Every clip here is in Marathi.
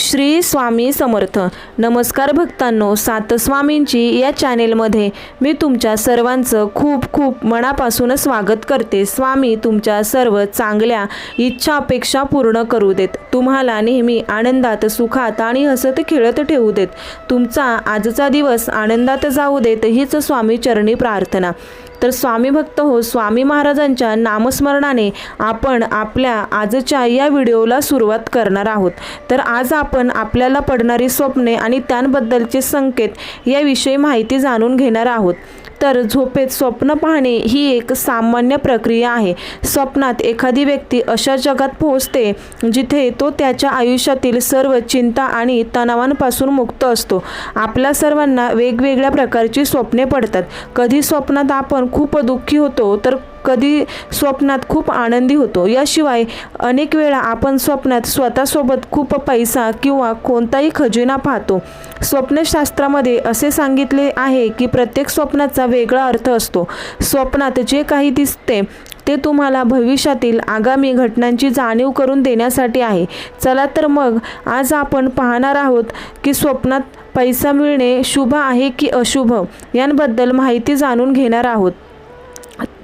श्री स्वामी समर्थ. नमस्कार भक्तांनो सात स्वामींची या चॅनेलमध्ये मी तुमच्या सर्वांचं खूप खूप मनापासून स्वागत करते. स्वामी तुमच्या सर्व चांगल्या इच्छा अपेक्षा पूर्ण करू देत. तुम्हाला नेहमी आनंदात सुखात आणि हसत खेळत ठेवू देत. तुमचा आजचा दिवस आनंदात जाऊ देत हीच स्वामी चरणी प्रार्थना. तर स्वामी भक्त हो स्वामी महाराजांच्या नामस्मरणाने आपण आपल्या आजच्या या व्हिडिओला सुरुवात करणार आहोत. तर आज आपण आपल्याला पडणारी स्वप्ने आणि त्यांबद्दलचे संकेत याविषयी माहिती जाणून घेणार आहोत. तर झोपेत स्वप्न पाहणे ही एक सामान्य प्रक्रिया आहे. स्वप्नात एखादी व्यक्ती अशा जगात पोहोचते जिथे तो त्याच्या आयुष्यातील सर्व चिंता आणि तणावांपासून मुक्त असतो. आपल्या सर्वांना वेगवेगळ्या प्रकारची स्वप्ने पडतात. कधी स्वप्नात आपण खूप दुःखी होतो तर कधी स्वप्नात खूप आनंदी होतो. याशिवाय अनेक वेळा आपण स्वप्नात स्वतःसोबत खूप पैसा किंवा कोणताही खजिना पाहतो. स्वप्नशास्त्रामध्ये असे सांगितले आहे की प्रत्येक स्वप्नाचा वेगळा अर्थ असतो. स्वप्नात जे काही दिसते ते तुम्हाला भविष्यातील आगामी घटनांची जाणीव करून देण्यासाठी आहे. चला तर मग आज आपण पाहणार आहोत की स्वप्नात पैसा मिळणे शुभ आहे की अशुभ? यांबद्दल माहिती जाणून घेणार आहोत.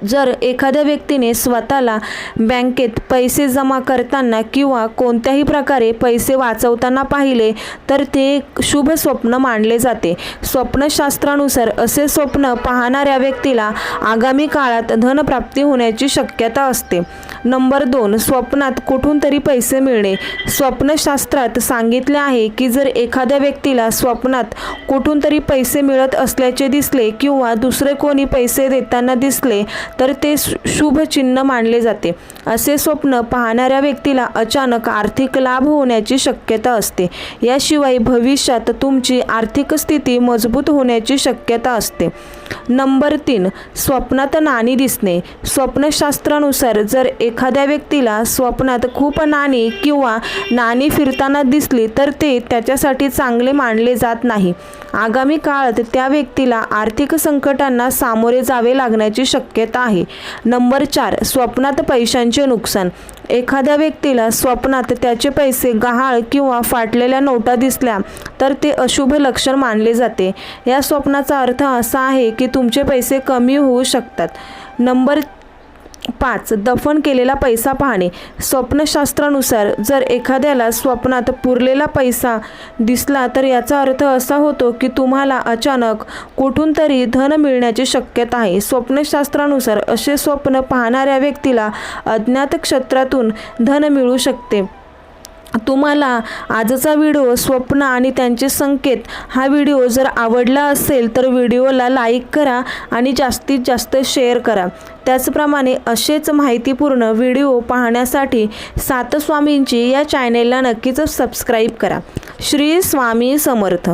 जर एखाद्या व्यक्तीने स्वतःला बँकेत पैसे जमा करताना किंवा कोणत्याही प्रकारे पैसे वाचवताना पाहिले तर ते एक शुभ स्वप्न मानले जाते. स्वप्नशास्त्रानुसार असे स्वप्न पाहणाऱ्या व्यक्तीला आगामी काळात धनप्राप्ती होण्याची शक्यता असते. नंबर दोन स्वप्नात कुठून तरी पैसे मिळणे. स्वप्नशास्त्रात सांगितले आहे की जर एखाद्या व्यक्तीला स्वप्नात कुठून तरी पैसे मिळत असल्याचे दिसले किंवा दुसरे कोणी पैसे देताना दिसले तर ते शु- शुभ चिन्ह मानले जाते. असे स्वप्न पाहणाऱ्या व्यक्तीला अचानक आर्थिक लाभ होण्याची शक्यता असते. याशिवाय भविष्यात तुमची आर्थिक स्थिती मजबूत होण्याची शक्यता असते. नंबर तीन स्वप्नात नाणी दिसणे. स्वप्नशास्त्रानुसार जर एखाद्या व्यक्तीला स्वप्नात खूप नाणी किंवा नाणी फिरताना दिसली तर ते त्याच्यासाठी चांगले मानले जात नाही. आगामी काळात त्या व्यक्तीला आर्थिक संकटांना सामोरे जावे लागण्याची शक्यता आहे. नंबर चार स्वप्नात पैशांचे नुकसान. एखाद्या व्यक्तीला स्वप्नात त्याचे पैसे गहाळ किंवा फाटलेल्या नोटा दिसल्या तर ते अशुभ लक्षण मानले जाते. या स्वप्नाचा अर्थ असा आहे की तुमचे पैसे कमी होऊ शकतात. नंबर पाच दफन केलेला पैसा पाहणे. स्वप्नशास्त्रानुसार जर एखाद्याला स्वप्नात पुरलेला पैसा दिसला तर याचा अर्थ असा होतो की तुम्हाला अचानक कुठून तरी धन मिळण्याची शक्यता आहे. स्वप्नशास्त्रानुसार असे स्वप्न पाहणाऱ्या व्यक्तीला अज्ञात क्षेत्रातून धन मिळू शकते. तुम्हाला आजचा व्हिडिओ स्वप्न आणि त्यांचे संकेत हा व्हिडिओ जर आवडला असेल तर व्हिडिओला लाईक करा आणि जास्तीत जास्त शेअर करा. त्याचप्रमाणे असेच माहितीपूर्ण व्हिडिओ पाहण्यासाठी सात स्वामींची या चॅनेलला नक्कीच सबस्क्राईब करा. श्री स्वामी समर्थ.